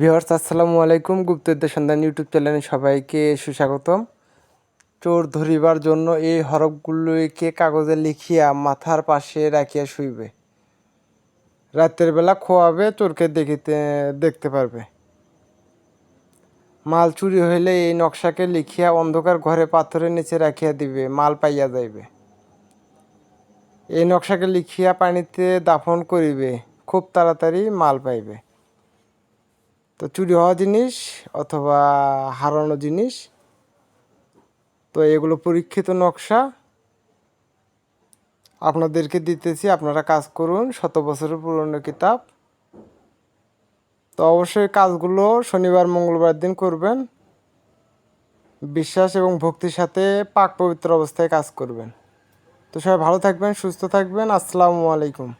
Viewers, আসসালামু আলাইকুম। গুপ্তবিদ্যা সন্ধান ইউটিউব চ্যানেলে সবাইকে সুস্বাগতম। চোর ধরিবার জন্য এই হরফগুলিকে কাগজে লিখিয়া মাথার পাশে রাখিয়া শুইবে। রাতের বেলা খোয়াবে, চোরকে দেখিতে, দেখতে পারবে। মাল চুরি হইলে এই নকশাকে লিখিয়া অন্ধকার ঘরে পাথরের নিচে রাখিয়া দিবে, মাল পাইয়া যাইবে। এই নকশাকে লিখিয়া পানিতে দাফন করিবে, খুব তাড়াতাড়ি মাল পাইবে। তো চুরি হওয়া জিনিস অথবা হারানো জিনিস। তো এগুলো পরীক্ষিত নকশা। আপনাদেরকে দিতেছি, আপনারা কাজ করুন, শত বছরের পুরনো কিতাব। তো অবশ্যই কাজগুলো শনিবার, মঙ্গলবার দিন করবেন। বিশ্বাস এবং ভক্তির সাথে পাক পবিত্র অবস্থায় কাজ করবেন। তো সবাই ভালো থাকবেন, সুস্থ থাকবেন। আসসালামু আলাইকুম।